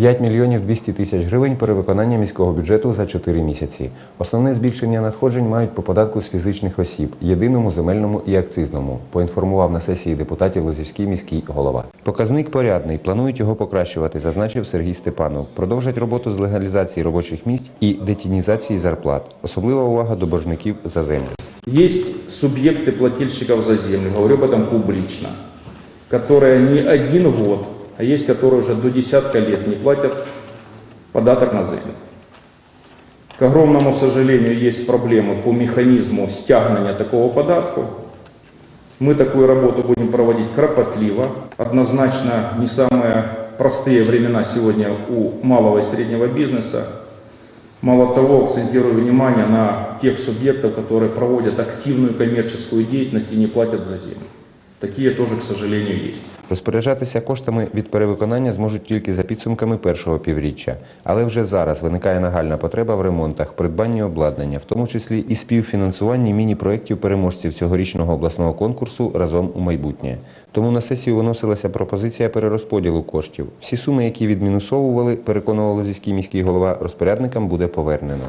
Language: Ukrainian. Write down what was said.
5 мільйонів 200 тисяч гривень перевиконання міського бюджету за 4 місяці. Основне збільшення надходжень мають по податку з фізичних осіб, єдиному земельному і акцизному, поінформував на сесії депутатів Лозівський міський голова. Показник порядний, планують його покращувати, зазначив Сергій Степанов. Продовжать роботу з легалізації робочих місць і детінізації зарплат. Особлива увага до боржників за землю. Есть субъекты плательщиков за землю, говорю об этом публично, которые не один год, а есть которые уже до десятка лет не платят податок на землю. К огромному сожалению, есть проблемы по механизму стягивания такого податку. Мы такую работу будем проводить кропотливо. Однозначно не самые простые времена сегодня у малого и среднего бизнеса. Мало того, акцентирую внимание на тех субъектов, которые проводят активную коммерческую деятельность и не платят за землю. Такие тоже, к сожалению, есть. Розпоряджатися коштами від перевиконання зможуть тільки за підсумками першого півріччя. Але вже зараз виникає нагальна потреба в ремонтах, придбанні обладнання, в тому числі і співфінансуванні міні-проєктів переможців цьогорічного обласного конкурсу разом у майбутнє. Тому на сесію виносилася пропозиція перерозподілу коштів. Всі суми, які відмінусовували, переконував Лозівський міський голова, розпорядникам буде повернено.